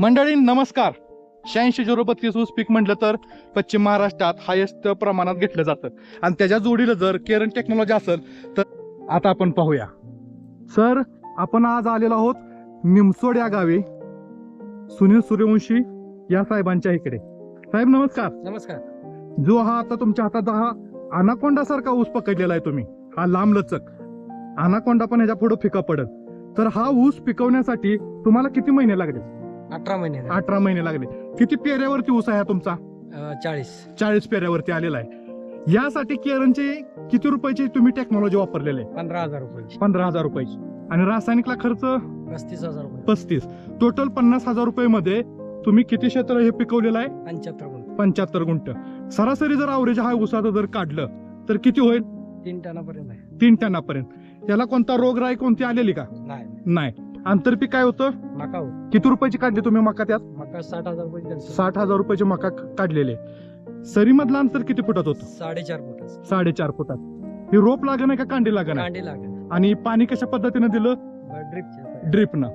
मंडळी नमस्कार. शहाऐंशी झिरो बत्तीस ऊस पीक म्हटलं तर पश्चिम महाराष्ट्रात हायेस्ट प्रमाणात घेतलं जातं. आणि त्याच्या जोडीला जर केरन टेक्नॉलॉजी असेल तर आता आपण पाहूया. सर आपण आज आलेलो आहोत निमसोड या गावी. सुनील सूर्यवंशी या साहेबांच्या इकडे. साहेब नमस्कार. नमस्कार. जो हा आता तुमच्या हातात हा अनाकोंडा सारखा ऊस पकडलेला आहे तुम्ही. हा लांब लचक. अनाकोंडा पण ह्याच्या पुढे फिका पडत तर हा ऊस पिकवण्यासाठी तुम्हाला किती महिने लागले? अठरा महिने झाले. अठरा महिने लागले. किती पेऱ्यावरती ऊस आहे हा तुमचा? अं, चाळीस. चाळीस पेऱ्यावरती आलेला आहे. यासाठी केरनचे किती रुपयाची तुम्ही टेक्नॉलॉजी वापरलेली? आहे पंधरा हजार रुपये पंधरा हजार रुपयाची. आणि रासायनिकला खर्च? पस्तीस हजार रुपये. पस्तीस. टोटल पन्नास हजार रुपये मध्ये तुम्ही किती क्षेत्र हे पिकवलेलं आहे? पंच्याहत्तर गुंठ. पंच्याहत्तर गुंठ. सरासरी जर आवरेज हा ऊसाचं जर काढलं तर किती होईल? तीन टनापर्यंत आहे. तीन टनापर्यंत. याला कोणता रोगराई कोणती आलेली का? नाही. नाही. आंतरपीक काय होतं? मका हो. किती रुपयाची काढली तुम्ही मका त्यात मका साठ हजार रुपये. साठ हजार रुपयाची मका काढलेले. सरीमधलं अंतर किती फुटात होतं? साडेचार फुटाच. साडेचार फुटात. ही रोप लागण आहे का कांडी लागण आहे? कांडी लागेल आणि पाणी कशा पद्धतीने दिलं? ड्रिपचे ड्रिपनं.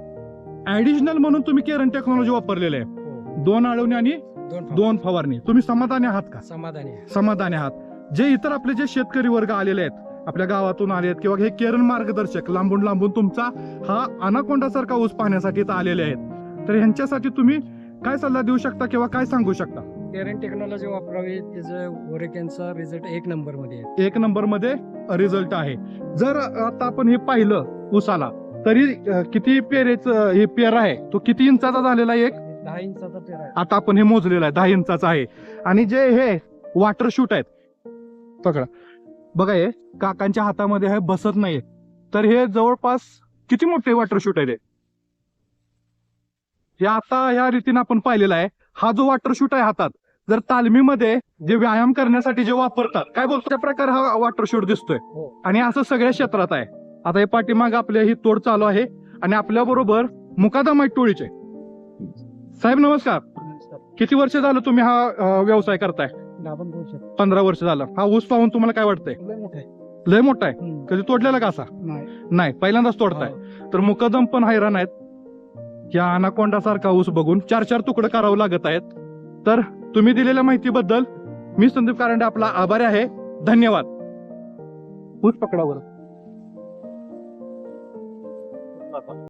ऍडिशनल म्हणून तुम्ही केरन टेक्नॉलॉजी वापरलेले आहे. हो. दोन आळवणी आणि दोन फवारणी. दोन फवारणी. तुम्ही समाधानी आहात का? समाधानी आहे. समाधानी आहात. जे इतर आपले जे शेतकरी वर्ग आलेले आहेत आपल्या गावातून आले आहेत किंवा हे केरन मार्गदर्शक लांबून लांबून तुमचा हा अनाकोंडा सारखा ऊस पाहण्यासाठी आलेले आहेत. तर ह्यांच्यासाठी तुम्ही काय सल्ला देऊ शकता किंवा काय सांगू शकता? केरन टेक्नॉलॉजी वापरावी त्याचं ओरेकेनचा रिझल्ट एक नंबरमध्ये एक नंबरमध्ये रिझल्ट आहे. जर आता आपण हे पाहिलं ऊसाला तरी किती पेरेच हे पेर आहे? तो किती इंचाचा झालेला आहे एक? दहा इंचाचा पेरा आहे. आता आपण हे मोजलेलं आहे दहा इंचाचा आहे. आणि जे हे वॉटर शूट आहेत पकडा. बघा हे काकांच्या हातामध्ये हे बसत नाहीये. तर हे जवळपास किती मोठे वॉटर शूट आहे ते? हे आता या रीतीने आपण पाहिलेला आहे हा जो वॉटर शूट आहे हातात जर तालमीमध्ये जे व्यायाम करण्यासाठी जे वापरतात काय बोलतो? त्या प्रकार हा वॉटर शूट दिसतोय. हो. आणि असं सगळ्या क्षेत्रात आहे. आता हे पाठीमाग आपल्या ही तोड चालू आहे आणि आपल्या बरोबर मुकादम आहेत टोळीचे. साहेब नमस्कार. किती वर्ष झालं तुम्ही हा व्यवसाय करताय? आपण करू शकतो. पंधरा वर्ष झालं. हा ऊस पाहून तुम्हाला काय वाटतंय? लय मोठं आहे. लय मोठा आहे? हम्म. कधी तोडलेला का असा? नाही. नाही पहिल्यांदाच तोडताय. हो. तर मुकदम पण हैराण आहेत. या अनाकोंडा सारखा ऊस बघून चार चार तुकडं करावं लागत आहेत. तर तुम्ही दिलेल्या माहितीबद्दल मी संदीप कारंडे आपला आभारी आहे. धन्यवाद. ऊस पकडावर